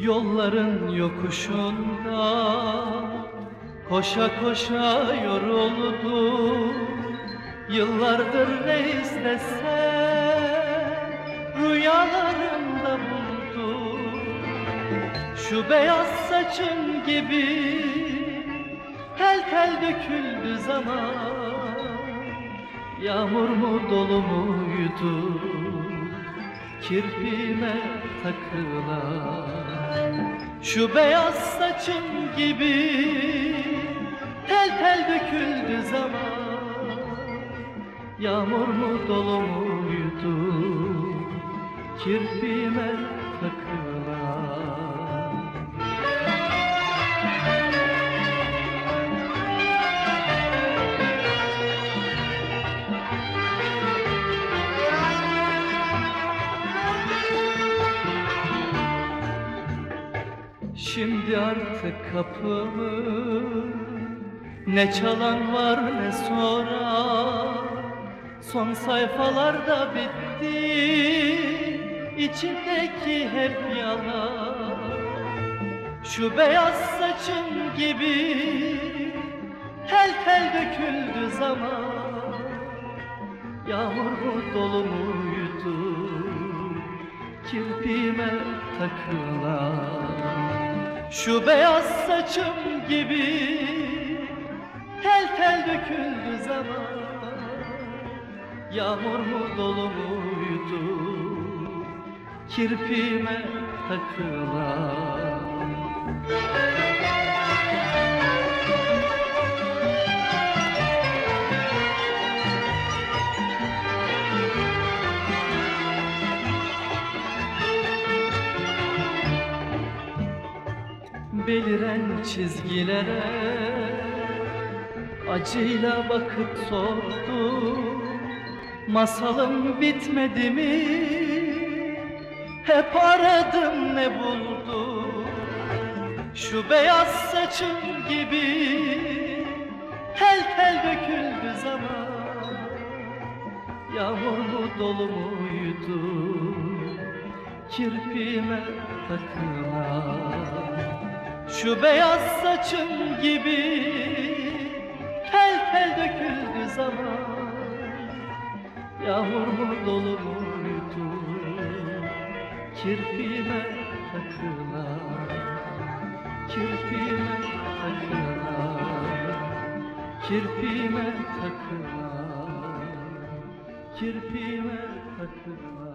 Yolların yokuşunda Koşa koşa yoruldu Yıllardır ne istesem Rüyalarımda buldu Şu beyaz saçın gibi Tel tel döküldü zaman. Yağmur mu dolu muydu Kirpime takılan. Şu beyaz saçın gibi Tel tel döküldü zaman. Yağmur mu dolu muydu Kirpime takılan Şimdi artık kapımı Ne çalan var ne soran. Son sayfalarda bitti İçindeki hep yalan. Şu beyaz saçın gibi Tel tel döküldü zaman. Yağmur mu dolu muydu Kirpime takılan Şu beyaz saçım gibi Tel tel döküldü zaman Yağmur mu dolu muydu Kirpime takılan Beliren çizgilere Acıyla bakıp sordu Masalım bitmedi mi? Hep aradım ne buldum Şu beyaz saçın gibi Tel tel döküldü zaman. Yağmur mu dolu muydu Kirpime takılan Şu beyaz saçın gibi Tel tel döküldü zaman. Yağmur mu dolu muydu Kirpime takılan Kirpime takılan Kirpime takılan Kirpime takılan